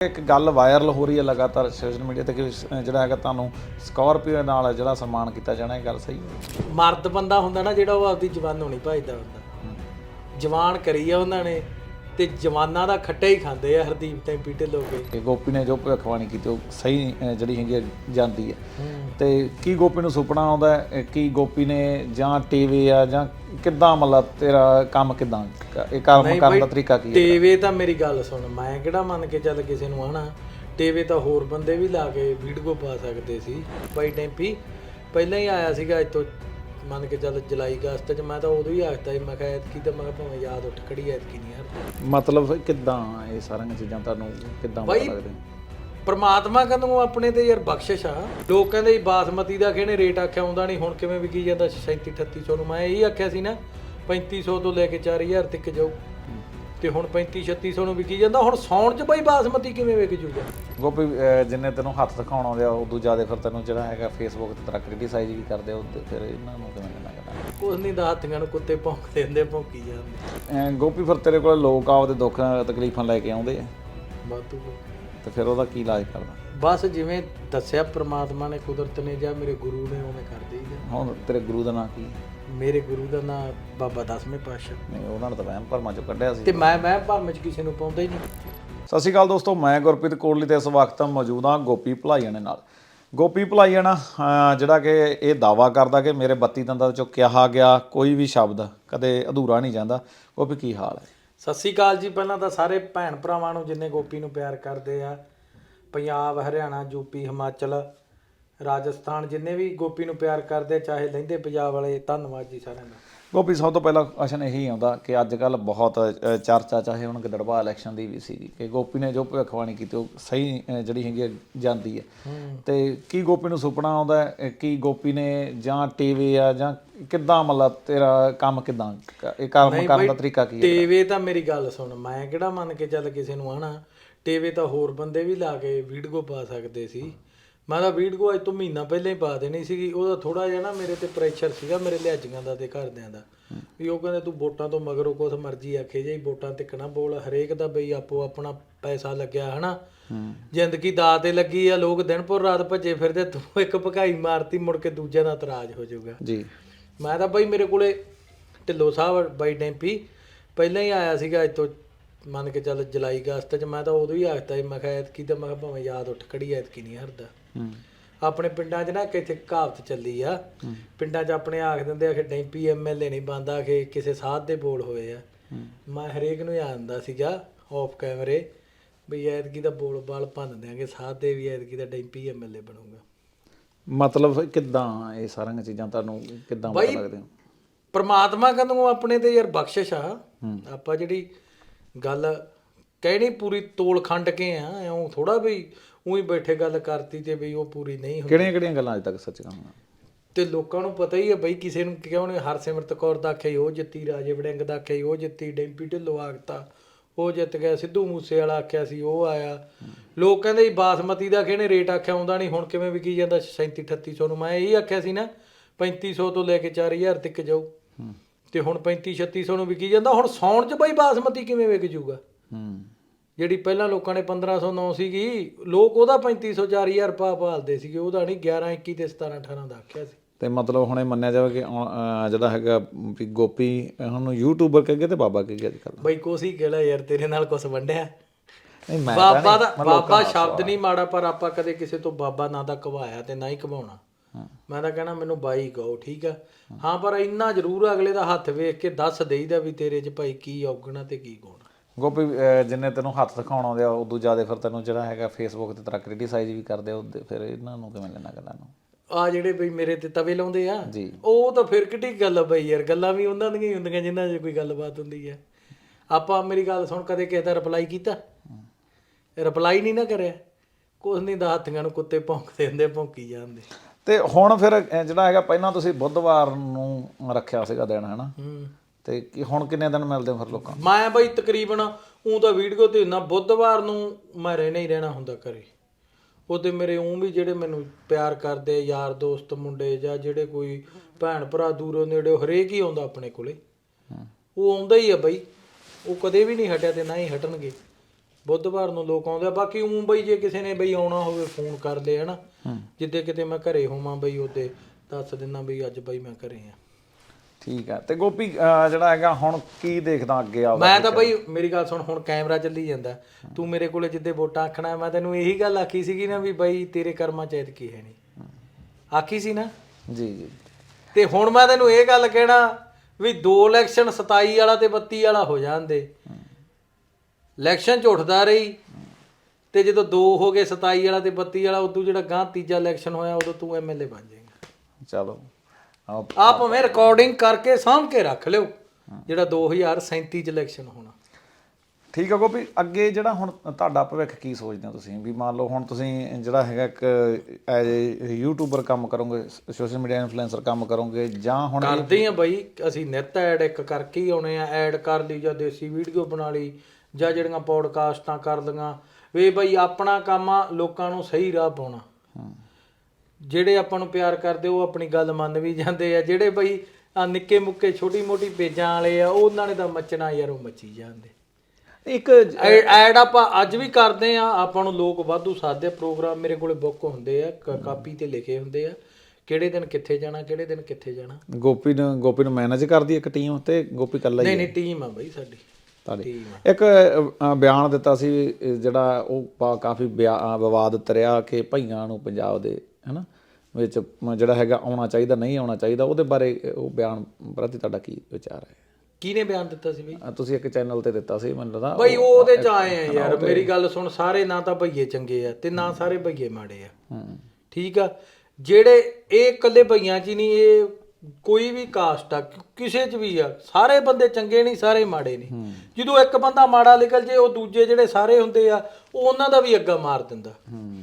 ਇੱਕ ਗੱਲ ਵਾਇਰਲ ਹੋ ਰਹੀ ਹੈ ਲਗਾਤਾਰ ਸੋਸ਼ਲ ਮੀਡੀਆ ਤੇ ਕਿ ਜਿਹੜਾ ਹੈਗਾ ਤੁਹਾਨੂੰ ਸਕਾਰਪੀਓ ਨਾਲ ਜਿਹੜਾ ਸਨਮਾਨ ਕੀਤਾ ਜਾਣਾ ਇਹ ਗੱਲ ਸਹੀ ਹੈ? ਮਰਦ ਬੰਦਾ ਹੁੰਦਾ ਨਾ ਜਿਹੜਾ ਉਹ ਆਪਦੀ ਜਵਾਨੋਂ ਨਹੀਂ ਭਜਦਾ ਹੁੰਦਾ। ਜਵਾਨ ਕਰੀ ਆ ਉਹਨਾਂ ਨੇ। ਤੇ ਜਵਾਨਾਂ ਦਾ ਖੱਟਾ ਹੀ ਖਾਂਦੇ ਆ ਹਰਦੀਪ ਤੇ ਪੀਟੇ ਲੋਕੇ। ਕਿ ਗੋਪੀ ਨੇ ਜੋ ਭਵਿੱਖਬਾਣੀ ਕੀਤੀ ਉਹ ਸਹੀ ਅਹ ਜਿਹੜੀ ਹੈਗੀ ਜਾਂਦੀ ਹੈ। ਤੇ ਕੀ ਗੋਪੀ ਨੂੰ ਸੁਪਨਾ ਆਉਂਦਾ ਹੈ? ਕੀ ਗੋਪੀ ਨੇ ਜਾਂ ਟੀਵੀ ਆ ਜਾਂ ਕਿੱਦਾਂ ਮਤਲਬ ਤੇਰਾ ਕੰਮ ਕਿੱਦਾਂ? ਇਹ ਕੰਮ ਕਰਨ ਦਾ ਤਰੀਕਾ ਕੀ ਹੈ? ਟੀਵੇ ਤਾਂ ਮੇਰੀ ਗੱਲ ਸੁਣ ਮੈਂ ਕਿਹੜਾ ਮੰਨ ਕੇ ਚੱਲ ਕਿਸੇ ਨੂੰ ਆਣਾ ਟੀਵੇ ਤਾਂ ਹੋਰ ਬੰਦੇ ਵੀ ਲਾ ਕੇ ਵੀਡੀਓ ਪਾ ਸਕਦੇ ਸੀ। ਬਾਈ ਟੈਂਪੀ ਪਹਿਲਾਂ ਹੀ ਆਇਆ ਸੀਗਾ ਇੱਥੋਂ ਮੰਨ ਕੇ ਚੱਲ ਜੁਲਾਈ ਅਗਸਤ ਚ ਮੈਂ ਤਾਂ ਉਦੋਂ ਹੀ ਆਖਤਾ ਸੀ ਮੈਂ ਕਿਹਾ ਐਤਕੀ ਤਾਂ ਮੈਂ ਕਿਹਾ ਭਾਵੇਂ ਯਾਦ ਉੱਠ ਖੜੀ ਐਤਕੀ ਨਹੀਂ ਯਾਰ। ਮਤਲਬ ਕਿੱਦਾਂ ਇਹ ਸਾਰੀਆਂ ਚੀਜ਼ਾਂ ਤੁਹਾਨੂੰ ਕਿੱਦਾਂ ਪਤਾ ਬਾਈ, ਲੱਗਦੀਆਂ? ਪਰਮਾਤਮਾ ਕਦੋਂ ਆਪਣੇ ਤੇ ਯਾਰ ਬਖਸ਼ਿਸ਼ ਆ। ਲੋਕ ਕਹਿੰਦੇ ਸੀ ਬਾਸਮਤੀ ਦਾ ਕਿਹਨੇ ਰੇਟ ਆਖਿਆ ਆਉਂਦਾ ਨਹੀਂ ਹੁਣ ਕਿਵੇਂ ਵਿਕੀ ਜਾਂਦਾ 37 3800 ਨੂੰ ਮੈਂ ਇਹੀ ਆਖਿਆ ਸੀ ਨਾ 3500 ਤੋਂ ਲੈ ਕੇ 4000 ਤੱਕ ਜਾਊ ਤੇ ਹੁਣ 35 3600 ਨੂੰ ਵਿਕੀ ਜਾਂਦਾ ਹੁਣ ਸੌਣ ਚ ਬਾਈ ਬਾਸਮਤੀ ਕਿਵੇਂ ਵਿਕ ਜੂਗਾ ਗੋਪੀ ਅਹ ਜਿੰਨੇ ਤੈਨੂੰ ਹੱਥ ਦਿਖਾਉਣ ਆਉਂਦੇ ਆ ਉਦੋਂ ਜ਼ਿਆਦਾ ਫਿਰ ਤੈਨੂੰ ਜਿਹੜਾ ਹੈਗਾ ਫੇਸਬੁੱਕ ਤੇ ਤੇਰਾ ਕ੍ਰਿਟਿਸਾਈਜ਼ ਵੀ ਕਰਦੇ ਆ ਉਹਦੇ ਫਿਰ ਇਹਨਾਂ ਨੂੰ ਕਿਵੇਂ ਕਰਨਾ ਕਰਨਾ ਕੁਛ ਨਹੀਂ ਦਾ ਹੱਥੀਆਂ ਨੂੰ ਕੁੱਤੇ ਭੌਂਕਦੇ ਹੁੰਦੇ ਭੌਂਕੀ ਜਾਂਦੇ। ਅਹ ਗੋਪੀ ਫਿਰ ਤੇਰੇ ਕੋਲ ਲੋਕ ਆਪਦੇ ਦੁੱਖ ਤਕਲੀਫਾਂ ਲੈ ਕੇ ਆਉਂਦੇ ਆ। ਬਾਤੂ ਤੇ ਫਿਰ ਉਹਦਾ ਕੀ ਇਲਾਜ ਕਰਦਾ ਬਸ ਜਿਵੇਂ ਦੱਸਿਆ ਪ੍ਰਮਾਤਮਾ ਨੇ ਕੁਦਰਤ ਨੇ ਜਾਂ ਮੇਰੇ ਗੁਰੂ ਨੇ ਉਵੇਂ ਕਰ ਦੇਈਦਾ ਹੁਣ ਤੇਰੇ ਗੁਰੂ ਦਾ ਨਾਂ ਕੀ? ਮੇਰੇ ਗੁਰੂ ਦਾ ਨਾਮ ਬਾਬਾ ਦਸਵੇਂ ਪਾਤਸ਼ਾਹ। ਨਹੀਂ ਉਹਨਾਂ ਨੇ ਤਾਂ ਵਹਿਮ ਭਰਮਾਂ ਚੋਂ ਕੱਢਿਆ ਸੀ। ਤੇ ਮੈਂ ਮੈਂ ਭਰਮ ਚ ਕਿਸੇ ਨੂੰ ਪਾਉਂਦਾ ਹੀ ਨਹੀਂ। ਸਤਿ ਸ਼੍ਰੀ ਅਕਾਲ ਦੋਸਤੋ ਮੈਂ ਗੁਰਪ੍ਰੀਤ ਕੋਟਲੀ ਤੇ ਇਸ ਵਕਤ ਮੌਜੂਦ ਹਾਂ ਗੋਪੀ ਭਲਾਈਆਣੇ ਨਾਲ। ਗੋਪੀ ਭਲਾਈਆਣਾ ਜਿਹੜਾ ਕਿ ਇਹ ਦਾਵਾ ਕਰਦਾ ਕਿ ਮੇਰੇ 32 ਦੰਦਾਂ ਵਿੱਚੋਂ ਕਿਹਾ ਗਿਆ ਕੋਈ ਵੀ ਸ਼ਬਦ ਕਦੇ ਅਧੂਰਾ ਨਹੀਂ ਜਾਂਦਾ। ਗੋਪੀ ਕੀ ਹਾਲ ਹੈ? ਸਤਿ ਸ੍ਰੀ ਅਕਾਲ ਜੀ ਪਹਿਲਾਂ ਤਾਂ ਸਾਰੇ ਭੈਣ ਭਰਾਵਾਂ ਨੂੰ ਜਿੰਨੇ ਗੋਪੀ ਨੂੰ ਪਿਆਰ ਕਰਦੇ ਆ ਪੰਜਾਬ, ਹਰਿਆਣਾ ਯੂਪੀ ਹਿਮਾਚਲ, ਰਾਜਸਥਾਨ ਜਿੰਨੇ ਵੀ ਗੋਪੀ ਨੂੰ ਪਿਆਰ ਕਰਦੇ ਚਾਹੇ ਲਹਿੰਦੇ ਪੰਜਾਬ ਵਾਲੇ, ਧੰਨਵਾਦ ਜੀ ਸਾਰਿਆਂ ਦਾ। ਗੋਪੀ ਸਭ ਤੋਂ ਪਹਿਲਾਂ ਕੁਐਸਚਨ ਇਹੀ ਆਉਂਦਾ ਕਿ ਅੱਜ ਕੱਲ ਬਹੁਤ ਚਰਚਾ ਚਾਹੇ ਹੁਣ ਗਿੱਦੜਬਾਹ ਇਲੈਕਸ਼ਨ ਦੀ ਵੀ ਸੀਗੀ ਕਿ ਗੋਪੀ ਨੇ ਜੋ ਭਵਿੱਖਬਾਣੀ ਕੀਤੀ ਉਹ ਸਹੀ ਜਿਹੜੀ ਹੈਗੀ ਜਾਂਦੀ ਹੈ। ਤੇ ਕੀ ਗੋਪੀ ਨੂੰ ਸੁਪਨਾ ਆਉਂਦਾ ਕੀ ਗੋਪੀ ਨੇ ਜਾਂ ਟੀਵੀ ਆ ਜਾਂ ਕਿੱਦਾਂ ਮਤਲਬ ਤੇਰਾ ਕੰਮ ਕਿੱਦਾਂ? ਇਹ ਕੰਮ ਕਰਨ ਦਾ ਤਰੀਕਾ ਕੀ ਹੈ ਟੀਵੇ ਤਾਂ ਮੇਰੀ ਗੱਲ ਸੁਣ ਮੈਂ ਕਿਹੜਾ ਮੰਨ ਕੇ ਚੱਲ ਕਿਸੇ ਨੂੰ ਆਣਾ? ਟੀਵੇ ਤਾਂ ਹੋਰ ਬੰਦੇ ਵੀ ਲਾ ਕੇ ਵੀਡੀਓ ਪਾ ਸਕਦੇ ਸੀ। ਮੈਂ ਤਾਂ ਵੀਡੀਓ ਅੱਜ ਤੋਂ ਮਹੀਨਾ ਪਹਿਲਾਂ ਹੀ ਪਾ ਦੇਣੀ ਸੀਗੀ ਉਹਦਾ ਥੋੜਾ ਜਿਹਾ ਨਾ ਮੇਰੇ ਤੇ ਪ੍ਰੈਸ਼ਰ ਸੀਗਾ ਮੇਰੇ ਲਿਹਾਜ਼ੀਆਂ ਦਾ ਤੇ ਘਰਦਿਆਂ ਦਾ। ਵੀ ਉਹ ਕਹਿੰਦੇ ਤੂੰ ਵੋਟਾਂ ਤੋਂ ਮਗਰੋਂ ਕੁਛ ਮਰਜ਼ੀ ਆਖੇ ਜਾਈ ਵੋਟਾਂ ਤੇ ਨਾ ਬੋਲ ਹਰੇਕ ਦਾ ਬਈ ਆਪੋ ਆਪਣਾ ਪੈਸਾ ਲੱਗਿਆ ਹਨਾ? ਜ਼ਿੰਦਗੀ ਦਾ ਤੇ ਲੱਗੀ ਆ ਲੋਕ ਦਿਨ ਭਰ ਰਾਤ ਭੱਜੇ ਫਿਰਦੇ ਤੂੰ ਇੱਕ ਭਕਾਈ ਮਾਰਤੀ ਮੁੜ ਕੇ ਦੂਜਿਆਂ ਦਾ ਇਤਰਾਜ਼ ਹੋ ਜਾਊਗਾ। ਜੀ। ਮੈਂ ਤਾਂ ਬਈ ਮੇਰੇ ਕੋਲੇ ਢਿੱਲੋ ਸਾਹਿਬ ਬਾਈ ਡੈਂਪੀ ਪਹਿਲਾਂ ਹੀ ਆਇਆ ਸੀਗਾ ਇੱਥੋਂ ਮੰਨ ਕੇ ਚੱਲ ਜੁਲਾਈ ਅਗਸਤ ਚ ਮੈਂ ਤਾਂ ਉਦੋਂ ਹੀ ਆਖਤਾ ਸੀ ਮੈਂ ਕਿਹਾ ਐਤਕੀ ਤਾਂ ਮੈਂ ਕਿਹਾ ਭਾਵੇਂ ਯਾਦ ਉੱਠ ਖੜੀ ਐਤਕੀ ਨਹੀਂ ਹਰਦਾ। ਆਪਣੇ ਪਿੰਡਾਂ 'ਚ ਨਾ ਕਿਥੇ ਕਹਾਵਤ ਚੱਲੀ ਆ ਪਿੰਡਾਂ 'ਚ ਆਪਣੇ ਆਖ ਦਿੰਦੇ ਆ ਕਿ ਡੈਂਪੀ ਐਮਐਲਏ ਨਹੀਂ ਬੰਦਾ ਕਿ ਕਿਸੇ ਸਾਧ ਦੇ ਬੋਲ ਹੋਏ ਆ। ਮੈਂ ਹਰੇਕ ਨੂੰ ਜਾਣਦਾ ਸੀਗਾ ਆਫ ਕੈਮਰੇ ਵੀ ਐਤਕੀ ਦਾ ਬੋਲ ਬਾਲ ਭੰਨ ਦਿਆਂਗੇ ਸਾਧ ਦੇ ਵੀ ਐਤਕੀ ਦਾ ਡੈਂਪੀ ਐਮਐਲਏ ਬਣੂਗਾ। ਮਤਲਬ ਕਿੱਦਾਂ ਇਹ ਸਾਰੀਆਂ ਚੀਜ਼ਾਂ ਤੁਹਾਨੂੰ ਕਿੱਦਾਂ ਪਤਾ ਲੱਗਦੀਆਂ? ਪਰਮਾਤਮਾ ਕਦੋਂ ਆਪਣੇ ਤੇ ਯਾਰ ਬਖਸ਼ਿਸ਼ ਆ। ਆਪਾਂ ਜਿਹੜੀ ਗੱਲ ਕਹਿਣੀ ਪੂਰੀ ਤੋਲ ਖੰਡ ਕੇ ਆ ਐਉਂ ਥੋੜਾ ਵੀ ਉਹੀ ਬੈਠੇ ਗੱਲ ਕਰਤੀ ਤੇ ਬਈ ਉਹ ਪੂਰੀ ਨਹੀਂ ਹੁੰਦੀ। ਕਿਹੜੀਆਂ ਕਿਹੜੀਆਂ ਗੱਲਾਂ ਅੱਜ ਤੱਕ ਸੱਚ ਕਹਾਂਗਾ ਤੇ ਲੋਕਾਂ ਨੂੰ ਪਤਾ ਹੀ ਹੈ ਬਈ ਕਿਸੇ ਨੂੰ ਕਿਉਂ ਨਹੀਂ ਹਰਸਿਮਰਤ ਕੌਰ ਦਾ ਆਖਿਆ ਉਹ ਜਿੱਤੀ ਰਾਜੇ ਵੜਿੰਗ ਦਾ ਆਖਿਆ ਉਹ ਜਿੱਤੀ ਡੈਂਪੀ ਢਿੱਲੋਂ ਆਖਤਾ ਉਹ ਜਿੱਤ ਗਿਆ ਸਿੱਧੂ ਮੂਸੇ ਵਾਲਾ ਆਖਿਆ ਸੀ ਉਹ ਆਇਆ। ਲੋਕ ਕਹਿੰਦੇ ਸੀ ਬਾਸਮਤੀ ਦਾ ਕਿਹਨੇ ਰੇਟ ਆਖਿਆ ਆਉਂਦਾ ਨਹੀਂ ਹੁਣ ਕਿਵੇਂ ਵਿਕੀ ਜਾਂਦਾ? 37 3800 ਨੂੰ ਮੈਂ ਇਹੀ ਆਖਿਆ ਸੀ ਨਾ 3500 ਤੋਂ ਲੈ ਕੇ 4000 ਤੱਕ ਜਾਊ। ਤੇ ਹੁਣ 35 3600 ਨੂੰ ਵਿਕੀ ਜਾਂਦਾ ਹੁਣ ਸੌਣ ਚ ਬਈ ਬਾਸਮਤੀ ਕਿਵੇਂ ਵਿਕ ਜੂਗਾ? ਹੂੰ। ਜਿਹੜੀ ਪਹਿਲਾਂ ਲੋਕਾਂ ਨੇ 1509 ਸੀਗੀ ਲੋਕ ਉਹਦਾ 3500 4000 ਪਾ ਭਾਲਦੇ ਸੀਗੇ ਉਹਦਾ ਨਹੀਂ 11 21 ਤੇ 17 18 ਦਾ ਆਖਿਆ ਸੀ। ਤੇ ਮਤਲਬ ਹੁਣ ਮੰਨਿਆ ਜਾਵੇ ਕਿ ਅਹ ਜਿਹੜਾ ਹੈਗਾ ਵੀ ਗੋਪੀ ਹੁਣ ਯੂਟਿਊਬਰ ਕਹੇ ਤੇ ਬਾਬਾ ਕਹੇ ਅੱਜ ਕੱਲ ਬਈ ਕੋਸੀ ਕਿਹੜਾ ਯਾਰ ਤੇਰੇ ਨਾਲ ਕੁਛ ਵੰਡਿਆ। ਨਹੀਂ ਮੈਂ ਬਾਬਾ ਦਾ ਬਾਬਾ ਸ਼ਬਦ ਨਹੀਂ ਮਾੜਾ ਪਰ ਆਪਾਂ ਕਦੇ ਕਿਸੇ ਤੋਂ ਬਾਬਾ ਨਾ ਦਾ ਕਵਾਇਆ ਤੇ ਨਾ ਹੀ ਕਵਾਉਣਾ ਮੈਂ ਤਾਂ ਕਹਿਣਾ ਮੈਨੂੰ ਬਾਈ ਕਹੋ ਠੀਕ ਆ? ਹਾਂ ਪਰ ਇੰਨਾ ਜ਼ਰੂਰ ਅਗਲੇ ਦਾ ਹੱਥ ਵੇਖ ਕੇ ਦੱਸ ਦੇਈਦਾ ਵੀ ਤੇਰੇ 'ਚ ਭਾਈ ਕੀ ਔਗਣਾ ਤੇ ਕੀ ਗੁਣ। ਗੋਪੀ ਜਿੰਨੇ ਤੈਨੂੰ ਹੱਥ ਦਿਖਾਉਣ ਆਉਂਦੇ ਆ ਉਦੋਂ ਜ਼ਿਆਦਾ ਫਿਰ ਤੈਨੂੰ ਜਿਹੜਾ ਹੈਗਾ ਫੇਸਬੁੱਕ ਤੇ ਤੇਰਾ ਕ੍ਰਿਟਿਸਾਈਜ਼ ਵੀ ਕਰਦੇ ਆ ਫਿਰ ਇਹਨਾਂ ਨੂੰ ਕਿਵੇਂ ਲੈਣਾ ਗੱਲਾਂ ਨੂੰ? ਆ ਜਿਹੜੇ ਬਈ ਮੇਰੇ ਤੇ ਤਵੇ ਲਾਉਂਦੇ ਆ ਉਹ ਤਾਂ ਫਿਰ ਕਿੱਡੀ ਗੱਲ ਆ ਬਈ ਯਾਰ ਗੱਲਾਂ ਵੀ ਉਹਨਾਂ ਦੀਆਂ ਹੀ ਹੁੰਦੀਆਂ ਜਿਨ੍ਹਾਂ 'ਚ ਕੋਈ ਗੱਲਬਾਤ ਹੁੰਦੀ ਆ। ਆਪਾਂ ਮੇਰੀ ਗੱਲ ਸੁਣ ਕਦੇ ਕਿਸੇ ਦਾ ਰਿਪਲਾਈ ਕੀਤਾ? ਰਿਪਲਾਈ ਨਹੀਂ ਨਾ ਕਰਿਆ। ਕੁਛ ਨਹੀਂ ਦਾ ਹੱਥੀਆਂ ਨੂੰ ਕੁੱਤੇ ਭੌਂਕਦੇ ਹੁੰਦੇ ਭੌਂਕੀ ਜਾਂਦੇ। ਤੇ ਹੁਣ ਫਿਰ ਜਿਹੜਾ ਹੈਗਾ ਪਹਿਲਾਂ ਤੁਸੀਂ ਬੁੱਧਵਾਰ ਨੂੰ ਰੱਖਿਆ ਸੀਗਾ ਦਿਨ ਹੈਨਾ? ਹੂੰ। ਤੇ ਕੀ ਹੁਣ ਕਿੰਨੇ ਦਿਨ ਮਿਲਦੇ ਫਿਰ ਲੋਕਾਂ ਨੂੰ? ਮੈਂ ਬਈ ਤਕਰੀਬਨ ਉਹ ਤਾਂ ਵੀਡੀਓ ਤੇ ਨਾ ਬੁੱਧਵਾਰ ਨੂੰ ਮੈਂ ਰਹਿਣਾ ਹੀ ਰਹਿਣਾ ਹੁੰਦਾ ਘਰੇ। ਉਹ ਤੇ ਮੇਰੇ ਉਹ ਵੀ ਜਿਹੜੇ ਮੈਨੂੰ ਪਿਆਰ ਕਰਦੇ ਯਾਰ ਦੋਸਤ ਮੁੰਡੇ ਜਾਂ ਜਿਹੜੇ ਕੋਈ ਭੈਣ ਭਰਾ ਦੂਰੋਂ ਨੇੜੇ ਹਰੇਕ ਹੀ ਆਉਂਦਾ ਆਪਣੇ ਕੋਲੇ। ਉਹ ਆਉਂਦਾ ਹੀ ਆ ਬਈ। ਉਹ ਕਦੇ ਵੀ ਨਹੀਂ ਹਟਿਆ ਤੇ ਨਾ ਹੀ ਹਟਣਗੇ। ਬੁੱਧਵਾਰ ਨੂੰ ਲੋਕ ਆਉਂਦੇ ਆ। ਬਾਕੀ ਉਂ ਬਈ ਜੇ ਕਿਸੇ ਨੇ ਬਈ ਆਉਣਾ ਹੋਵੇ ਫੋਨ ਕਰ ਲੈ ਹਨਾ। ਜਿੱਦੇ ਕਿਤੇ ਮੈਂ ਘਰੇ ਹੋਵਾਂ ਬਈ ਉਹਦੇ ਦੱਸ ਦਿੰਦਾ ਬਈ ਅੱਜ ਬਈ ਮੈਂ ਘਰੇ ਆ। ਠੀਕ ਆ। ਤੇ ਗੋਪੀ ਜਿਹੜਾ ਹੈਗਾ ਹੁਣ ਕੀ ਦੇਖਦਾ ਅੱਗੇ ਆਉਂਦਾ ਮੈਂ ਤਾਂ ਬਈ ਮੇਰੀ ਗੱਲ ਸੁਣ ਹੁਣ ਕੈਮਰਾ ਚੱਲੀ ਜਾਂਦਾ। ਤੂੰ ਮੇਰੇ ਕੋਲੇ ਜਿੱਦੇ ਵੋਟਾਂ ਆਖਣਾ ਮੈਂ ਤੈਨੂੰ ਇਹੀ ਗੱਲ ਆਖੀ ਸੀਗੀ ਨਾ ਵੀ ਬਈ ਤੇਰੇ ਕਰਮਾਂ ਚ ਐਤਕੀ ਹੈ ਨਹੀਂ ਆਖੀ ਸੀ ਨਾ? ਜੀ ਜੀ। ਤੇ ਹੁਣ ਮੈਂ ਤੈਨੂੰ ਇਹ ਗੱਲ ਕਹਿਣਾ ਵੀ ਦੋ ਇਲੈਕਸ਼ਨ 27 ਵਾਲਾ ਤੇ 32 ਵਾਲਾ ਹੋ ਜਾਂਦੇ ਇਲੈਕਸ਼ਨ ਚ ਉੱਠਦਾ ਰਹੀ। ਤੇ ਜਦੋਂ ਦੋ ਹੋ ਗਏ 27 ਵਾਲਾ ਤੇ 32 ਵਾਲਾ ਉਦੋਂ ਜਿਹੜਾ ਗਾਂ ਤੀਜਾ ਇਲੈਕਸ਼ਨ ਹੋਇਆ ਉਦੋਂ ਤੂੰ ਐਮਐਲਏ ਬਣ ਜਾਏਗਾ। ਚਲੋ। ਆਪ ਭਾਵੇਂ ਰਿਕਾਰਡਿੰਗ ਕਰਕੇ ਸਾਂਭ ਕੇ ਰੱਖ ਲਿਓ ਜਿਹੜਾ 2037 ਚ ਇਲੈਕਸ਼ਨ ਹੋਣਾ। ਠੀਕ ਆ ਗੋਪੀ ਅੱਗੇ ਜਿਹੜਾ ਹੁਣ ਤੁਹਾਡਾ ਭਵਿੱਖ ਕੀ ਸੋਚਦੇ ਹੋ ਤੁਸੀਂ? ਵੀ ਮੰਨ ਲਓ ਹੁਣ ਤੁਸੀਂ ਜਿਹੜਾ ਹੈਗਾ ਇੱਕ ਐਜ਼ ਯੂਟਿਊਬਰ ਕੰਮ ਕਰੋਗੇ ਸੋਸ਼ਲ ਮੀਡੀਆ ਇਨਫਲੂਐਂਸਰ ਕੰਮ ਕਰੋਗੇ ਜਾਂ ਹੁਣ ਕਰਦੇ ਆ ਬਈ ਅਸੀਂ ਨਿੱਤ ਐਡ ਇੱਕ ਕਰਕੇ ਹੀ ਆਉਣੇ ਆ ਐਡ ਕਰ ਲਈ ਜਾਂ ਦੇਸੀ ਵੀਡੀਓ ਬਣਾ ਲਈ ਜਾਂ ਜਿਹੜੀਆਂ ਪੌਡਕਾਸਟਾਂ ਕਰ ਲਈਆਂ। ਵੇ ਬਈ ਆਪਣਾ ਕੰਮ ਆ ਲੋਕਾਂ ਨੂੰ ਸਹੀ ਰਾਹ ਪਾਉਣਾ। ਜਿਹੜੇ ਆਪਾਂ ਨੂੰ ਪਿਆਰ ਕਰਦੇ ਉਹ ਆਪਣੀ ਗੱਲ ਮੰਨ ਵੀ ਜਾਂਦੇ ਆ। ਜਿਹੜੇ ਬਈ ਆ ਨਿੱਕੇ ਮੁੱਕੇ ਛੋਟੀ ਮੋਟੀ ਪੇਜਾਂ ਵਾਲੇ ਆ ਉਹਨਾਂ ਨੇ ਤਾਂ ਮੱਚਣਾ ਯਾਰ ਉਹ ਮੱਚੀ ਜਾਂਦੇ। ਇੱਕ ਐਡ ਆਪਾਂ ਅੱਜ ਵੀ ਕਰਦੇ ਆ ਆਪਾਂ ਨੂੰ ਲੋਕ ਵਾਧੂ ਸਾਦੇ ਪ੍ਰੋਗਰਾਮ ਮੇਰੇ ਕੋਲੇ ਬੁੱਕ ਹੁੰਦੇ ਆ ਕਾਪੀ ਤੇ ਲਿਖੇ ਹੁੰਦੇ ਆ। ਕਿਹੜੇ ਦਿਨ ਕਿੱਥੇ ਜਾਣਾ ਕਿਹੜੇ ਦਿਨ ਕਿੱਥੇ ਜਾਣਾ। ਗੋਪੀ ਨੂੰ ਗੋਪੀ ਨੂੰ ਮੈਨੇਜ ਕਰਦੀ ਇੱਕ ਟੀਮ ਤੇ ਗੋਪੀ ਇਕੱਲਾ ਹੀ ਨਹੀਂ ਨਹੀਂ ਟੀਮ ਆ ਬਈ ਸਾਡੀ। ਤੁਹਾਡੀ। ਇੱਕ ਬਿਆਨ ਦਿੱਤਾ ਸੀ ਜਿਹੜਾ ਉਹ ਕਾਫੀ ਵਿਵਾਦ ਤਰਿਆ ਕਿ ਭਈਆਂ ਨੂੰ ਪੰਜਾਬ ਦੇ ਹਨਾ? ਵਿੱਚ ਜਿਹੜਾ ਹੈਗਾ ਆਉਣਾ ਚਾਹੀਦਾ ਨਹੀਂ ਆਉਣਾ ਚਾਹੀਦਾ ਉਹਦੇ ਬਾਰੇ ਉਹ ਬਿਆਨ ਪ੍ਰਤੀ ਤੁਹਾਡਾ ਕੀ ਵਿਚਾਰ ਹੈ? ਕਿਹਨੇ ਬਿਆਨ ਦਿੱਤਾ ਸੀ ਬਈ? ਤੁਸੀਂ ਇੱਕ ਚੈਨਲ ਤੇ ਦਿੱਤਾ ਸੀ ਮੈਨੂੰ ਲੱਗਦਾ ਬਈ ਉਹਦੇ ਚ ਆਏ ਆ ਯਾਰ ਮੇਰੀ ਗੱਲ ਸੁਣ ਸਾਰੇ ਨਾ ਤਾਂ ਭਈਏ ਚੰਗੇ ਆ ਤੇ ਨਾ ਸਾਰੇ ਭਈਏ ਮਾੜੇ ਆ। ਹੂੰ। ਠੀਕ ਆ? ਜਿਹੜੇ ਇਹ ਇਕੱਲੇ ਭਈਆਂ ਚ ਨਹੀਂ ਇਹ ਕੋਈ ਵੀ ਕਾਸਟ ਆ ਕਿਸੇ ਚ ਵੀ ਆ ਸਾਰੇ ਬੰਦੇ ਚੰਗੇ ਨਹੀਂ ਸਾਰੇ ਮਾੜੇ ਨਹੀਂ। ਜਦੋਂ ਇੱਕ ਬੰਦਾ ਮਾੜਾ ਨਿਕਲ ਜੇ ਉਹ ਦੂਜੇ ਜਿਹੜੇ ਸਾਰੇ ਹੁੰਦੇ ਆ ਉਹ ਉਹਨਾਂ ਦਾ ਵੀ ਅੱਗਾ ਮਾਰ ਦਿੰਦਾ। ਹੂੰ।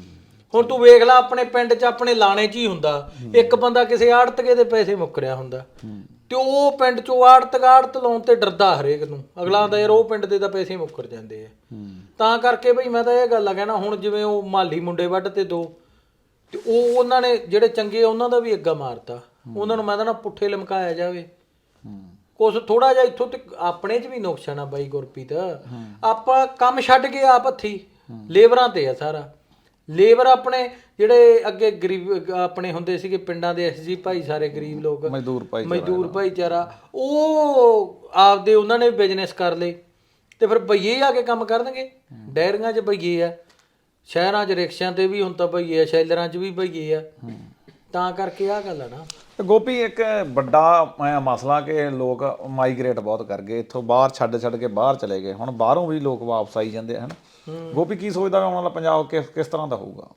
ਹੁਣ ਤੂੰ ਵੇਖ ਲੈ ਆਪਣੇ ਪਿੰਡ 'ਚ ਆਪਣੇ ਲਾਣੇ 'ਚ ਹੀ ਹੁੰਦਾ। ਇੱਕ ਬੰਦਾ ਕਿਸੇ ਆੜਤਕੇ ਦੇ ਪੈਸੇ ਮੁੱਕਰਿਆ ਹੁੰਦਾ। ਤੇ ਉਹ ਪਿੰਡ 'ਚੋਂ ਆੜਤ ਲਾਉਣ ਤੇ ਡਰਦਾ ਹਰੇਕ ਨੂੰ। ਅਗਲਾ ਆਂਦਾ ਯਾਰ ਉਹ ਪਿੰਡ ਦੇ ਤਾਂ ਪੈਸੇ ਮੁੱਕਰ ਜਾਂਦੇ ਆ। ਤਾਂ ਕਰਕੇ ਬਈ ਮੈਂ ਤਾਂ ਇਹ ਗੱਲ ਆ ਕਹਿਣਾ ਹੁਣ ਜਿਵੇਂ ਉਹ ਮਾਲੀ ਮੁੰਡੇ ਵੱਢ ਤੇ ਦੋ ਤੇ ਉਹ ਉਹਨਾਂ ਨੇ ਜਿਹੜੇ ਚੰਗੇ ਆ ਉਹਨਾਂ ਦਾ ਵੀ ਅੱਗਾ ਮਾਰਤਾ। ਉਹਨਾਂ ਨੂੰ ਮੈਂ ਤਾਂ ਨਾ ਪੁੱਠੇ ਲਮਕਾਇਆ ਜਾਵੇ। ਕੁਛ ਥੋੜਾ ਜਿਹਾ ਇੱਥੋਂ ਤੇ ਆਪਣੇ 'ਚ ਵੀ ਨੁਕਸਾਨ ਆ ਬਾਈ ਗੁਰਪ੍ਰੀਤ। ਆਪਾਂ ਕੰਮ ਛੱਡ ਕੇ ਆਪ ਹੱਥੀ ਲੇਬਰਾਂ ਤੇ ਆ ਸਾਰਾ। ਲੇਬਰ ਆਪਣੇ ਜਿਹੜੇ ਅੱਗੇ ਗਰੀਬ ਆਪਣੇ ਹੁੰਦੇ ਸੀਗੇ ਪਿੰਡਾਂ ਦੇ ਐਸਜੀ ਭਾਈ ਸਾਰੇ ਗਰੀਬ ਲੋਕ ਮਜ਼ਦੂਰ ਭਾਈ ਮਜ਼ਦੂਰ ਭਾਈਚਾਰਾ ਉਹ ਆਪਦੇ ਉਹਨਾਂ ਨੇ ਬਿਜ਼ਨਸ ਕਰ ਲਏ। ਤੇ ਫਿਰ ਬਈਏ ਆ ਕੇ ਕੰਮ ਕਰਨਗੇ। ਡੈਰੀਆਂ 'ਚ ਬਈਏ ਆ। ਸ਼ਹਿਰਾਂ 'ਚ ਰਿਕਸ਼ਿਆਂ ਤੇ ਵੀ ਹੁਣ ਤਾਂ ਬਈਏ ਆ ਸ਼ੈਲਰਾਂ 'ਚ ਵੀ ਬਈਏ ਆ। ਤਾਂ ਕਰਕੇ ਆ ਗੱਲ ਆ ਨਾ। ਤੇ ਗੋਪੀ ਇੱਕ ਵੱਡਾ ਮਸਲਾ ਕਿ ਲੋਕ ਮਾਈਗ੍ਰੇਟ ਬਹੁਤ ਕਰ ਗਏ ਇੱਥੋਂ ਬਾਹਰ ਛੱਡ ਛੱਡ ਕੇ ਬਾਹਰ ਚਲੇ ਗਏ ਹੁਣ ਬਾਹਰੋਂ ਵੀ ਲੋਕ ਵਾਪਸ ਆਈ ਜਾਂਦੇ ਹਨ? ਗੋਪੀ ਕੀ ਸੋਚਦਾ ਆਉਣ ਵਾਲਾ ਪੰਜਾਬ ਕਿਸ ਕਿਸ ਤਰ੍ਹਾਂ ਦਾ ਹੋਊਗਾ?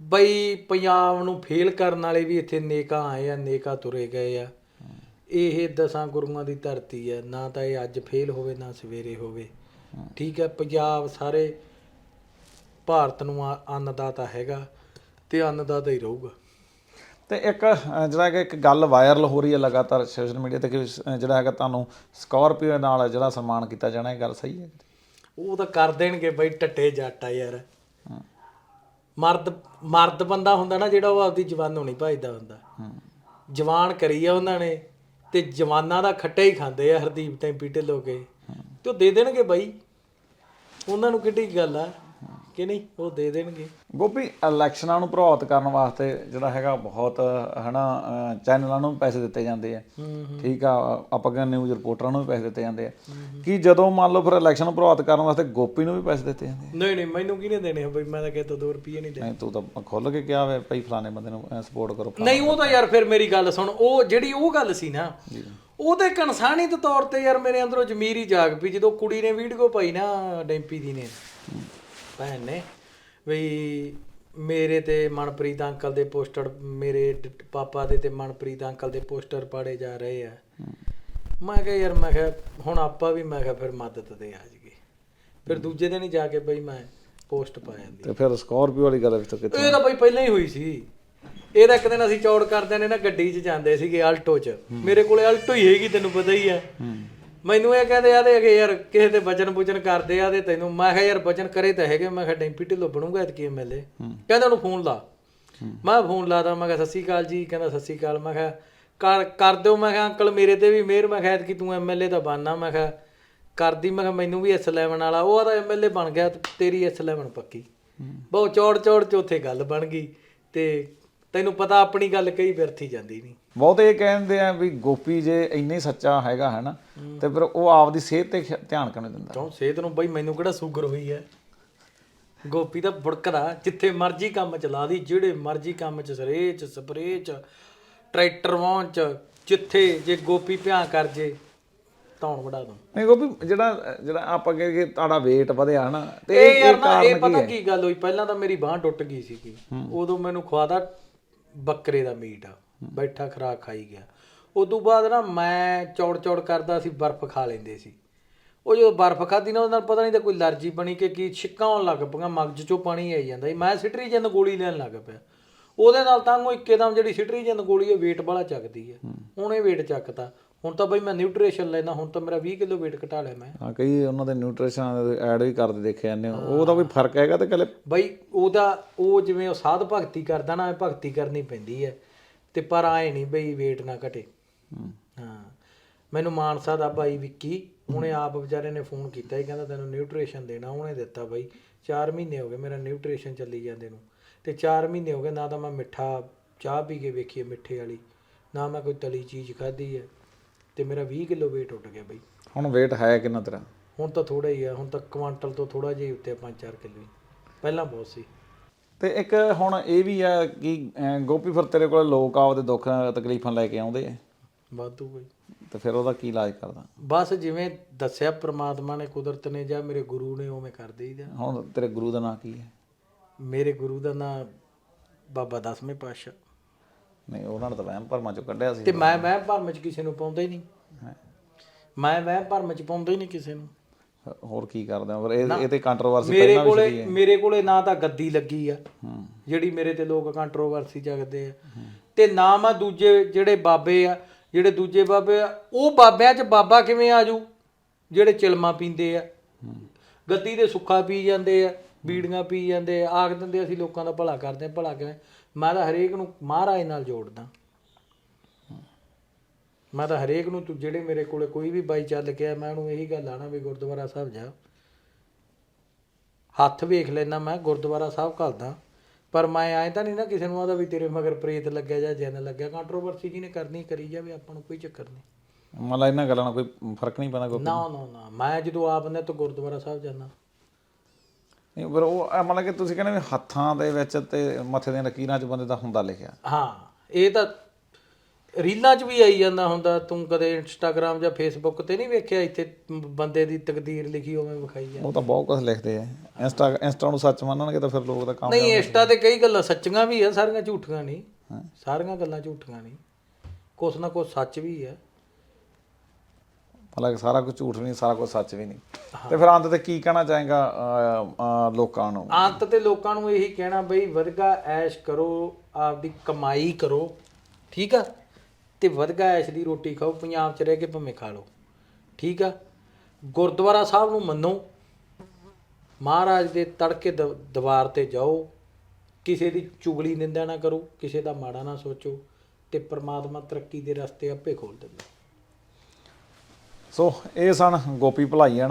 ਬਈ ਪੰਜਾਬ ਨੂੰ ਫੇਲ ਕਰਨ ਵਾਲੇ ਵੀ ਇੱਥੇ ਨੇਕਾ ਆਏ ਆ ਨੇਕਾ ਤੁਰੇ ਗਏ ਆ। ਇਹ ਦਸਾਂ ਗੁਰੂਆਂ ਦੀ ਧਰਤੀ ਹੈ ਨਾ ਤਾਂ ਇਹ ਅੱਜ ਫੇਲ ਹੋਵੇ ਨਾ ਸਵੇਰੇ ਹੋਵੇ। ਠੀਕ ਹੈ ਪੰਜਾਬ ਸਾਰੇ ਭਾਰਤ ਨੂੰ ਅੰਨਦਾਤਾ ਹੈਗਾ ਤੇ ਅੰਨਦਾਤਾ ਹੀ ਰਹੂਗਾ। ਤੇ ਇੱਕ ਜਿਹੜਾ ਕਿ ਇੱਕ ਗੱਲ ਵਾਇਰਲ ਹੋ ਰਹੀ ਹੈ ਲਗਾਤਾਰ ਸੋਸ਼ਲ ਮੀਡੀਆ ਤੇ ਕਿ ਜਿਹੜਾ ਹੈਗਾ ਤੁਹਾਨੂੰ ਸਕਾਰਪੀਓ ਨਾਲ ਜਿਹੜਾ ਸਨਮਾਨ ਕੀਤਾ ਜਾਣਾ ਇਹ ਗੱਲ ਸਹੀ ਹੈ ਉਹ ਤਾਂ ਕਰ ਦੇਣਗੇ ਬਈ ਟੱਟੇ ਜੱਟ ਯਾਰ। ਮਰਦ ਮਰਦ ਬੰਦਾ ਹੁੰਦਾ ਨਾ ਜਿਹੜਾ ਉਹ ਆਪਦੀ ਜਵਾਨੋਂ ਨਹੀਂ ਭਜਦਾ ਹੁੰਦਾ। ਜਵਾਨ ਕਰੀ ਆ ਉਹਨਾਂ ਨੇ ਤੇ ਜਵਾਨਾਂ ਦਾ ਖੱਟਾ ਹੀ ਖਾਂਦੇ ਆ ਹਰਦੀਪ ਟੈਂਪੀ ਢਿੱਲੋਂ ਕੇ ਤੇ ਉਹ ਦੇ ਦੇਣਗੇ ਬਾਈ। ਉਹਨਾਂ ਨੂੰ ਕਿੱਡੀ ਗੱਲ ਆ? ਕਿ ਨਹੀਂ? ਉਹ ਦੇ ਦੇਣਗੇ। ਗੋਪੀ ਇਲੈਕਸ਼ਨਾਂ ਨੂੰ ਪ੍ਰਭਾਵਿਤ ਕਰਨ ਵਾਸਤੇ ਜਿਹੜਾ ਹੈਗਾ ਬਹੁਤ ਹਨਾ ਚੈਨਲਾਂ ਨੂੰ ਪੈਸੇ ਦਿੱਤੇ ਜਾਂਦੇ ਆ। ਠੀਕ ਆ ਆਪਾਂ ਕਹਿੰਦੇ ਨਿਊਜ਼ ਰਿਪੋਰਟਰਾਂ ਨੂੰ ਵੀ ਪੈਸੇ ਦਿੱਤੇ ਜਾਂਦੇ ਆ। ਕੀ ਜਦੋਂ ਮੰਨ ਲਓ ਫਿਰ ਇਲੈਕਸ਼ਨ ਨੂੰ ਪ੍ਰਭਾਵਿਤ ਕਰਨ ਵਾਸਤੇ ਗੋਪੀ ਨੂੰ ਵੀ ਪੈਸੇ ਦਿੱਤੇ ਜਾਂਦੇ ਆ? ਨਹੀਂ ਨਹੀਂ ਮੈਨੂੰ ਕਿਹਨੇ ਦੇਣੇ ਆ? ਬਈ ਮੈਂ ਤਾਂ ਕਿਤੇ 2 ਰੁਪਏ ਨਹੀਂ ਦੇਣੇ। ਨਹੀਂ ਤੂੰ ਤਾਂ ਖੁੱਲ ਕੇ ਕਿਹਾ ਵੇ ਭਾਈ ਫਲਾਣੇ ਬੰਦੇ ਨੂੰ ਸਪੋਰਟ ਕਰੋ ਨਹੀਂ ਉਹ ਤਾਂ ਯਾਰ ਫਿਰ ਮੇਰੀ ਗੱਲ ਸੁਣ ਉਹ ਜਿਹੜੀ ਉਹ ਗੱਲ ਸੀ ਨਾ ਉਹ ਤੇ ਕਨਸਾਨੀ ਦੇ ਤੌਰ ਤੇ ਯਾਰ ਮੇਰੇ ਅੰਦਰੋਂ ਜ਼ਮੀਰ ਹੀ ਜਾਗ ਪਈ ਜਦੋਂ ਕੁੜੀ ਨੇ ਵੀਡੀਓ ਪਾਈ ਨਾ ਡੈਂਪੀ ਦੀ ਨੇ। ਭੈਣ ਨੇ ਵੀ ਮੇਰੇ ਤੇ ਮਨਪ੍ਰੀਤ ਅੰਕਲ ਦੇ ਪੋਸਟਰ ਮੇਰੇ ਡ- ਪਾਪਾ ਦੇ ਤੇ ਮਨਪ੍ਰੀਤ ਅੰਕਲ ਦੇ ਪੋਸਟਰ ਪਾੜੇ ਜਾ ਰਹੇ ਆ। ਮੈਂ ਕਿਹਾ ਯਾਰ ਮੈਂ ਕਿਹਾ ਹੁਣ ਆਪਾਂ ਵੀ ਮੈਂ ਕਿਹਾ ਫਿਰ ਮਦਦ ਤੇ ਆ ਜਾਈਏ। ਫਿਰ ਦੂਜੇ ਦਿਨ ਹੀ ਜਾ ਕੇ ਬਈ ਮੈਂ ਪੋਸਟ ਪਾ ਜਾਂਦੀ। ਤੇ ਫਿਰ ਸਕਾਰਪੀਓ ਵਾਲੀ ਗੱਲ ਵਿੱਚ ਕਿੱਥੇ ਇਹ ਤਾਂ ਬਈ ਪਹਿਲਾਂ ਹੀ ਹੋਈ ਸੀ। ਇਹ ਤਾਂ ਇੱਕ ਦਿਨ ਅਸੀਂ ਚੌੜ ਕਰਦੇ ਨੇ ਨਾ ਗੱਡੀ 'ਚ ਜਾਂਦੇ ਸੀਗੇ ਆਲਟੋ 'ਚ। ਮੇਰੇ ਕੋਲੇ ਆਲਟੋ ਹੀ ਹੈਗੀ ਤੈਨੂੰ ਪਤਾ ਹੀ ਆ। ਮੈਨੂੰ ਇਹ ਕਹਿੰਦੇ ਆ ਤੇ ਯਾਰ ਕਿਸੇ ਤੇ ਵਚਨ ਪੁਚਨ ਕਰਦੇ ਆ ਤੇ ਤੈਨੂੰ। ਮੈਂ ਕਿਹਾ ਯਾਰ ਵਚਨ ਕਰੇ ਤਾਂ ਹੈਗੇ ਮੈਂ ਕਿਹਾ ਡੈਂਪੀ ਢਿੱਲੋਂ ਬਣੂਗਾ ਐਤਕੀ ਐਮਐਲਏ ਕਹਿੰਦਾ ਉਹਨੂੰ ਫੋਨ ਲਾ। ਮੈਂ ਫੋਨ ਲਾਦਾ ਮੈਂ ਕਿਹਾ ਸਤਿ ਸ਼੍ਰੀ ਅਕਾਲ ਜੀ ਕਹਿੰਦਾ ਸਤਿ ਸ਼੍ਰੀ ਅਕਾਲ ਮੈਂ ਕਿਹਾ ਕਰ ਕਰ ਦਿਓ ਮੈਂ ਕਿਹਾ ਅੰਕਲ ਮੇਰੇ ਤੇ ਵੀ ਮਿਹਰ ਮੈਂ ਕਿਹਾ ਐਤਕੀ ਤੂੰ ਐਮਐਲਏ ਤਾਂ ਬਣਨਾ ਮੈਂ ਕਿਹਾ ਕਰਦੀ ਮੈਂ ਕਿਹਾ ਮੈਨੂੰ ਵੀ S11 ਵਾਲਾ ਉਹ ਆਦਾ ਐਮਐਲਏ ਬਣ ਗਿਆ ਤੇਰੀ S11 ਪੱਕੀ। ਬਹੁਤ ਚੌੜ ਚੌੜ ਚ ਉੱਥੇ ਗੱਲ ਬਣ ਗਈ ਤੇ ਤੈਨੂੰ ਪਤਾ ਆਪਣੀ ਗੱਲ ਕਈ ਵਿਰਥੀ ਜਾਂਦੀ ਨਹੀਂ। ਬਹੁਤ ਇਹ ਕਹਿੰਦੇ ਆ ਵੀ ਗੋਪੀ ਜੇ ਇੰਨੇ ਸੱਚਾ ਹੈਗਾ ਹੈ ਨਾ ਤੇ ਫਿਰ ਉਹ ਆਪਦੀ ਸਿਹਤ ਤੇ ਖਿ- ਧਿਆਨ ਕਿਉਂ ਨਹੀਂ ਦਿੰਦਾ? ਕਿਉਂ? ਸਿਹਤ ਨੂੰ ਬਈ ਮੈਨੂੰ ਕਿਹੜਾ ਸ਼ੂਗਰ ਹੋਈ ਹੈ? ਗੋਪੀ ਤਾਂ ਬੁੜਕਦਾ ਜਿੱਥੇ ਮਰਜ਼ੀ ਕੰਮ ਚਲਾ ਦੀ ਜਿਹੜੇ ਮਰਜ਼ੀ ਕੰਮ ਚ ਸਰੇ ਚ ਸਪਰੇ ਚ ਟਰੈਕਟਰ ਵਾਹਨ ਚ ਜਿੱਥੇ ਜੇ ਗੋਪੀ ਭਿਆ ਕਰ ਜੇ ਧੌਣ ਵੜਾ ਦੂੰ ਨਹੀਂ ਗੋਪੀ ਜਿਹੜਾ ਜਿਹੜਾ ਆਪਾਂ ਕਹਿੰਦੇ ਕਿ ਤੁਹਾਡਾ weight ਵਧਿਆ ਨਾ ਤੇ ਇਹ ਯਾਰ ਨਾ ਇਹ ਕਾਰਨ ਪਤਾ ਕੀ ਗੱਲ ਹੋਈ? ਪਹਿਲਾਂ ਤਾਂ ਮੇਰੀ ਬਾਹ ਟੁੱਟ ਗਈ ਸੀਗੀ। ਉਦੋਂ ਮੈਨੂੰ ਖਵਾਦਾ ਬੱਕਰੇ ਦਾ ਮੀਟ ਬੈਠਾ ਖਰਾਕ ਖਾਈ ਗਿਆ। ਉਦੋਂ ਬਾਅਦ ਨਾ ਮੈਂ ਚੌੜ ਚੌੜ ਕਰਦਾ ਸੀ ਬਰਫ਼ ਖਾ ਲੈਂਦੇ ਸੀ। ਉਹ ਜਦੋਂ ਬਰਫ਼ ਖਾਦੀ ਨਾ ਉਹਦੇ ਨਾਲ ਪਤਾ ਨਹੀਂ ਤਾਂ ਕੋਈ ਅਲਰਜੀ ਬਣੀ ਕਿ ਕੀ ਛਿੱਕਾਂ ਆਉਣ ਲੱਗ ਪਈਆਂ ਮਗਜ ਚੋਂ ਪਾਣੀ ਆਈ ਜਾਂਦਾ ਸੀ। ਮੈਂ ਸਿਟਰੀਜਨ ਗੋਲੀ ਲੈਣ ਲੱਗ ਪਿਆ। ਉਹਦੇ ਨਾਲ ਤਾਂ ਉਹ ਇੱਕੇਦਮ ਜਿਹੜੀ ਸਿਟਰੀਜਨ ਗੋਲੀ ਹੈ weight ਵਾਲਾ ਚੱਕਦੀ ਹੈ। ਹੁਣ ਇਹ weight ਚੱਕਤਾ। ਹੁਣ ਤਾਂ ਬਈ ਮੈਂ ਨਿਊਟ੍ਰੀਸ਼ਨ ਲੈਣਾ ਹੁਣ ਤਾਂ ਮੇਰਾ 20 ਕਿਲੋ weight ਘਟਾ ਲਿਆ ਮੈਂ। ਹਾਂ ਕਈ ਉਹਨਾਂ ਦੇ ਨਿਊਟ੍ਰੀਸ਼ਨ ਐਡ ਵੀ ਕਰਦੇ ਦੇਖੇ ਜਾਂਦੇ ਹੋ। ਉਹਦਾ ਕੋਈ ਫ਼ਰਕ ਹੈਗਾ ਤੇ ਕੱਲੇ ਬਈ ਉਹਦਾ ਉਹ ਜਿਵੇਂ ਉਹ ਸਾਧ ਭਗਤੀ ਕਰਦਾ ਨਾ ਭਗਤੀ ਕਰਨੀ ਪੈਂਦੀ ਹੈ। ਤੇ ਪਰ ਆਏ ਨਹੀਂ ਬਈ weight ਨਾ ਘਟੇ। ਹਾਂ। ਮੈਨੂੰ ਮਾਨਸਾ ਦਾ ਭਾਈ ਵਿੱਕੀ ਉਹਨੇ ਆਪ ਵਿਚਾਰੇ ਨੇ ਫੋਨ ਕੀਤਾ ਹੀ ਕਹਿੰਦਾ ਤੈਨੂੰ ਨਿਊਟ੍ਰੀਸ਼ਨ ਦੇਣਾ ਉਹਨੇ ਦਿੱਤਾ ਬਈ। 4 ਮਹੀਨੇ ਹੋ ਗਏ ਮੇਰਾ ਨਿਊਟ੍ਰੀਸ਼ਨ ਚੱਲੀ ਜਾਂਦੇ ਨੂੰ। ਤੇ 4 ਮਹੀਨੇ ਹੋ ਗਏ ਨਾ ਤਾਂ ਮੈਂ ਮਿੱਠਾ ਚਾਹ ਪੀ ਕੇ ਵੇਖੀ ਮਿੱਠੇ ਵਾਲੀ ਨਾ ਮੈਂ ਕੋਈ ਤਲੀ ਚੀਜ਼ ਖਾਧੀ ਹੈ। ਤੇ ਮੇਰਾ 20 ਕਿਲੋ weight ਉੱਡ ਗਿਆ ਬਈ। ਹੁਣ weight ਹੈ ਕਿੰਨਾ ਤੇਰਾ? ਹੁਣ ਤਾਂ ਥੋੜਾ ਹੀ ਆ ਹੁਣ ਤਾਂ ਕੁਆਂਟਲ ਤੋਂ ਥੋੜਾ ਜਿਹਾ ਹੀ ਉੱਤੇ 5-4 ਕਿਲੋ ਹੀ। ਪਹਿਲਾਂ ਬਹੁਤ ਸੀ। ਤੇ ਇੱਕ ਹੁਣ ਇਹ ਵੀ ਆ ਕਿ ਅਹ, ਗੋਪੀ ਫਿਰ ਤੇਰੇ ਕੋਲ ਲੋਕ ਆਪਦੇ ਦੁੱਖ ਤਕਲੀਫਾਂ ਲੈ ਕੇ ਆਉਂਦੇ ਆ। ਵਾਧੂ ਬਈ। ਤੇ ਫਿਰ ਉਹਦਾ ਕੀ ਇਲਾਜ ਕਰਦਾ? ਬਸ ਜਿਵੇਂ ਦੱਸਿਆ ਪ੍ਰਮਾਤਮਾ ਨੇ ਕੁਦਰਤ ਨੇ ਜਾਂ ਮੇਰੇ ਗੁਰੂ ਨੇ ਉਵੇਂ ਕਰ ਦੇਈਦਾ। ਹੁਣ ਤੇਰੇ ਗੁਰੂ ਦਾ ਨਾਂ ਕੀ ਹੈ? ਮੇਰੇ ਗੁਰੂ ਦਾ ਨਾਂ ਬਾਬਾ ਦਸਵੇਂ ਪਾਤਸ਼ਾਹ। ਨਹੀਂ ਉਹਨਾਂ ਨੇ ਤਾਂ ਵਹਿਮ ਭਰਮਾਂ ਚੋਂ ਕੱਢਿਆ ਸੀ ਤੇ ਮੈਂ ਵਹਿਮ ਭਰਮ ਚ ਕਿਸੇ ਨੂੰ ਪਾਉਂਦਾ ਹੀ ਨਹੀਂ। ਮੈਂ ਵਹਿਮ ਭਰਮ ਚ ਪਾਉਂਦਾ ਹੀ ਨਹੀਂ ਕਿਸੇ ਨੂੰ। ਹੋਰ ਕੀ ਕਰਦੇ ਆ ਫਿਰ ਇਹ ਇਹ ਤੇ ਕੰਟਰੋਵਰਸੀ ਮੇਰੇ ਪਹਿਲਾਂ ਵੀ ਕੋਲੇ ਸੀ ਮੇਰੇ ਕੋਲੇ ਨਾ ਤਾਂ ਗੱਦੀ ਲੱਗੀ ਆ। ਜਿਹੜੀ ਮੇਰੇ ਤੇ ਲੋਕ ਕੰਟਰੋਵਰਸੀ ਚੱਕਦੇ ਆ। ਤੇ ਨਾ ਮੈਂ ਦੂਜੇ ਜਿਹੜੇ ਬਾਬੇ ਆ ਜਿਹੜੇ ਦੂਜੇ ਬਾਬੇ ਆ ਉਹ ਬਾਬਿਆਂ 'ਚ ਬਾਬਾ ਕਿਵੇਂ ਆਜੂ ਜਿਹੜੇ ਚਿਲਮਾ ਪੀਂਦੇ ਆ। ਗੱਦੀ ਦੇ ਸੁੱਖਾ ਪੀ ਜਾਂਦੇ ਆ ਬੀੜੀਆਂ ਪੀ ਜਾਂਦੇ ਆ ਆਖ ਦਿੰਦੇ ਅਸੀਂ ਲੋਕਾਂ ਦਾ ਭਲਾ ਕਰਦੇ ਆ ਭਲਾ ਕਿਵੇਂ? ਮੈਂ ਤਾਂ ਹਰੇਕ ਨੂੰ ਮਹਾਰਾਜ ਨਾਲ ਜੋੜਦਾ। ਮੈਂ ਤਾਂ ਹਰੇਕ ਨੂੰ ਤੂੰ ਜਿਹੜੇ ਮੇਰੇ ਕੋਲੇ ਕੋਈ ਵੀ ਬਾਈ ਚੱਲ ਕੇ ਆ ਮੈਂ ਉਹਨੂੰ ਇਹੀ ਗੱਲ ਆਣਾ ਵੀ ਗੁਰਦੁਆਰਾ ਸਾਹਿਬ ਜਾ। ਹੱਥ ਵੇਖ ਲੈਣਾ ਮੈਂ ਗੁਰਦੁਆਰਾ ਸਾਹਿਬ ਘਲਦਾ। ਪਰ ਮੈਂ ਐਂ ਤਾਂ ਨਹੀਂ ਨਾ ਕਿਸੇ ਨੂੰ ਆਦਾ ਵੀ ਤੇਰੇ ਮਗਰ ਪ੍ਰੇਤ ਲੱਗਿਆ ਜਾਂ ਜਿੰਨ ਲੱਗਿਆ। ਕੰਟਰੋਵਰਸੀ ਜਿਹਨੇ ਕਰਨੀ ਕਰੀ ਜਾਵੇ ਆਪਾਂ ਨੂੰ ਕੋਈ ਚੱਕਰ ਨਹੀਂ। ਮਤਲਬ ਇਹਨਾਂ ਗੱਲਾਂ ਨਾਲ ਕੋਈ ਫ਼ਰਕ ਨਹੀਂ ਪੈਂਦਾ ਕੋਈ। ਨਾ ਨਾ ਨਾ। ਮੈਂ ਜਦੋਂ ਆਪ ਨੇ ਤਾਂ ਗੁਰਦੁਆਰਾ ਸਾਹਿਬ ਜਾਣਾ ਨਹੀਂ ਪਰ ਉਹ ਇਹ ਮਤਲਬ ਕਿ ਤੁਸੀਂ ਕਹਿੰਦੇ ਵੀ ਹੱਥਾਂ ਦੇ ਵਿੱਚ ਤੇ ਮੱਥੇ ਦੀਆਂ ਲਕੀਰਾਂ 'ਚ ਬੰਦੇ ਦਾ ਹੁੰਦਾ ਲਿਖਿਆ। ਹਾਂ ਇਹ ਤਾਂ ਰੀਲਾਂ 'ਚ ਵੀ ਆਈ ਜਾਂਦਾ ਹੁੰਦਾ ਤੂੰ ਕਦੇ ਇੰਸਟਾਗ੍ਰam ਜਾਂ ਫੇਸਬੁੱਕ ਤੇ ਨਹੀਂ ਵੇਖਿਆ ਇੱਥੇ ਬੰਦੇ ਦੀ ਤਕਦੀਰ ਲਿਖੀ ਉਵੇਂ ਵਿਖਾਈ ਆ ਉਹ ਤਾਂ ਬਹੁਤ ਕੁਝ ਲਿਖਦੇ ਆ। ਇੰਸਟਾ ਇੰਸਟਾ ਨੂੰ ਸੱਚ ਮੰਨਣਗੇ ਤਾਂ ਫਿਰ ਲੋਕ ਦਾ ਕੰਮ ਨਹੀਂ ਇੰਸਟਾ ਤੇ ਕਈ ਗੱਲਾਂ ਸੱਚੀਆਂ ਵੀ ਆ ਸਾਰੀਆਂ ਝੂਠੀਆਂ ਨਹੀਂ। ਸਾਰੀਆਂ ਗੱਲਾਂ ਝੂਠੀਆਂ ਨਹੀਂ। ਕੁਛ ਨਾ ਕੁਛ ਸੱਚ ਵੀ ਆ। ਮਤਲਬ ਕਿ ਸਾਰਾ ਕੁਝ ਝੂਠ ਨਹੀਂ ਸਾਰਾ ਕੁਝ ਸੱਚ ਵੀ ਨਹੀਂ। ਤੇ ਫਿਰ ਅੰਤ ਤੇ ਕੀ ਕਹਿਣਾ ਚਾਹੇਗਾ ਲੋਕਾਂ ਨੂੰ? ਅੰਤ ਤੇ ਲੋਕਾਂ ਨੂੰ ਇਹੀ ਕਹਿਣਾ ਬਈ ਵਧਗਾ ਐਸ਼ ਕਰੋ ਆਪਦੀ ਕਮਾਈ ਕਰੋ ਠੀਕ ਆ? ਤੇ ਵਧਗਾ ਐਸ਼ ਦੀ ਰੋਟੀ ਖਾਓ ਪੰਜਾਬ 'ਚ ਰਹਿ ਕੇ ਭਾਵੇਂ ਖਾ ਲਓ ਠੀਕ ਆ? ਗੁਰਦੁਆਰਾ ਸਾਹਿਬ ਨੂੰ ਮੰਨੋ ਮਹਾਰਾਜ ਦੇ ਤੜਕੇ ਦੀਵਾਰ ਤੇ ਜਾਓ ਕਿਸੇ ਦੀ ਚੁਗਲੀ ਨਿੰਦਾ ਨਾ ਕਰੋ ਕਿਸੇ ਦਾ ਮਾੜਾ ਨਾ ਸੋਚੋ ਤੇ ਪ੍ਰਮਾਤਮਾ ਤਰੱਕੀ ਦੇ ਰਸਤੇ ਆਪੇ ਖੋਲ ਦਿੰਦਾ। ਸੋ ਇਹ ਸਨ ਗੋਪੀ ਭਲਾਈ ਹੈ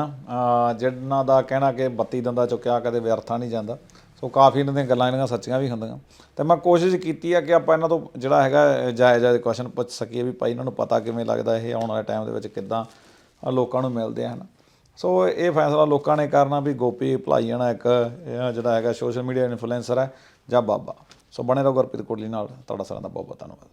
ਜਿਨ੍ਹਾਂ ਦਾ ਕਹਿਣਾ ਕਿ ਬੱਤੀ ਦੰਦਾ ਚੁੱਕਿਆ, ਕਦੇ ਵਿਅਰਥਾ ਨਹੀਂ ਜਾਂਦਾ। ਸੋ ਕਾਫੀ ਇਹਨਾਂ ਦੀਆਂ ਗੱਲਾਂ ਇਹਨਾਂ ਸੱਚੀਆਂ ਵੀ ਹੁੰਦੀਆਂ। ਤੇ ਮੈਂ ਕੋਸ਼ਿਸ਼ ਕੀਤੀ ਹੈ ਕਿ ਆਪਾਂ ਇਹਨਾਂ ਤੋਂ ਜਿਹੜਾ ਹੈਗਾ ਜਾਇਜ਼ ਜਾਇਜ਼ ਕੁਐਸਚਨ ਪੁੱਛ ਸਕੀਏ ਵੀ ਭਾਈ ਇਹਨਾਂ ਨੂੰ ਪਤਾ ਕਿਵੇਂ ਲੱਗਦਾ ਇਹ ਆਉਣ ਵਾਲੇ ਟਾਈਮ ਦੇ ਵਿੱਚ ਕਿੱਦਾਂ ਲੋਕਾਂ ਨੂੰ ਮਿਲਦੇ ਹਨ। ਸੋ ਇਹ ਫੈਸਲਾ ਲੋਕਾਂ ਨੇ ਕਰਨਾ ਵੀ ਗੋਪੀ ਭਲਾਈ ਇੱਕ ਇਹ ਜਿਹੜਾ ਹੈਗਾ ਸੋਸ਼ਲ ਮੀਡੀਆ ਇਨਫਲੂਐਂਸਰ ਹੈ, ਜਾਂ ਬਾਬਾ। ਸੋ ਬਣੇ ਰਹੋ ਗੁਰਪ੍ਰੀਤ ਕੋਟਲੀ ਨਾਲ, ਤੁਹਾਡਾ ਸਾਰਿਆਂ ਦਾ ਬਹੁਤ ਬਹੁਤ ਧੰਨਵਾਦ।